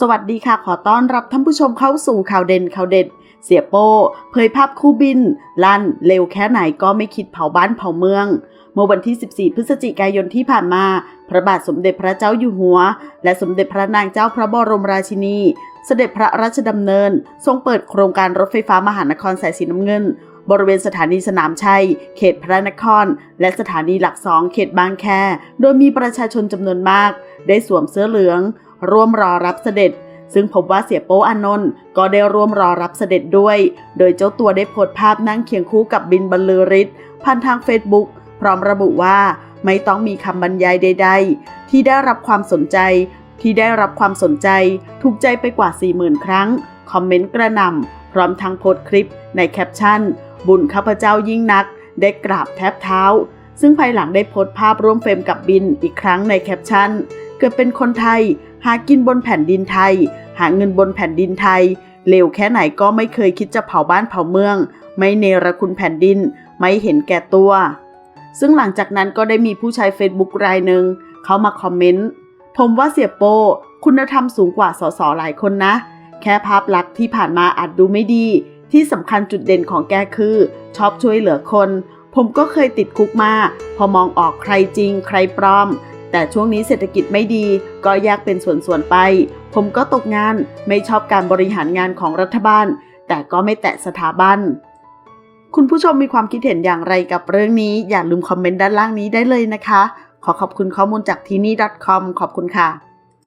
สวัสดีค่ะขอต้อนรับท่านผู้ชมเข้าสู่ข่าวเด่นข่าวเด็ด เสียโป้เผยภาพคู่บิน ลั่นเร็วแค่ไหนก็ไม่คิดเผาบ้านเผาเมือง เมื่อวันที่ 14 พฤศจิกายนที่ผ่านมา พระบาทสมเด็จพระเจ้าอยู่หัว และสมเด็จพระนางเจ้าพระบรมราชินี เสด็จพระราชดำเนิน ทรงเปิดโครงการรถไฟฟ้ามหานครสายสีน้ำเงิน บริเวณสถานีสนามชัย เขตพระนคร และสถานีหลักสองเขตบางแค โดยมีประชาชนจำนวนมาก ได้สวมเสื้อเหลือง ร่วมรอรับเสด็จ ซึ่งพบว่าเสียโป้อานนท์ก็ได้ร่วมรอรับเสด็จด้วย โดยเจ้าตัวได้โพสต์ภาพนั่งเคียงคู่กับบินบรรลือฤทธิ์ผ่านทางเฟซบุ๊กพร้อมระบุว่าไม่ต้องมีคำบรรยายใด ๆ ที่ได้รับความสนใจ ที่ได้รับความสนใจ ถูกใจไปกว่า 40,000 ครั้ง คอมเมนต์กระหน่ำพร้อมทั้งโพสต์คลิปในแคปชั่น บุญข้าพเจ้ายิ่งนัก ได้กราบแทบเท้า ซึ่งภายหลังได้โพสต์ภาพร่วมเฟรมกับบินอีกครั้งในแคปชั่น เกิดเป็นคนไทย หากินบนแผ่นดินไทย หาเงินบนแผ่นดินไทยเร็วแค่ไหนก็ไม่เคยคิดจะเผาบ้านเผาเมือง ไม่เนรคุณแผ่นดิน ไม่เห็นแก่ตัว ซึ่งหลังจากนั้นก็ได้มีผู้ใช้ Facebook รายหนึ่งเขามาคอมเมนต์ ผมว่าเสียโป คุณธรรมสูงกว่าสสหลายคนนะ แค่ภาพลักษณ์ที่ผ่านมาอาจดูไม่ดี ที่สำคัญจุดเด่นของแกคือ ชอบช่วยเหลือคน ผมก็เคยติดคุกมา พอมองออกใครจริง ใครปลอม แต่ช่วงนี้เศรษฐกิจไม่ดี ก็แยกเป็นส่วนๆไป ผมก็ตกงานไม่ชอบการบริหารงานของรัฐบาล แต่ก็ไม่แตะสถาบัน คุณผู้ชมมีความคิดเห็นอย่างไรกับเรื่องนี้ อย่าลืมคอมเมนต์ด้านล่างนี้ได้เลยนะคะ ขอขอบคุณข้อมูลจากที่นี่ .com ขอบคุณค่ะ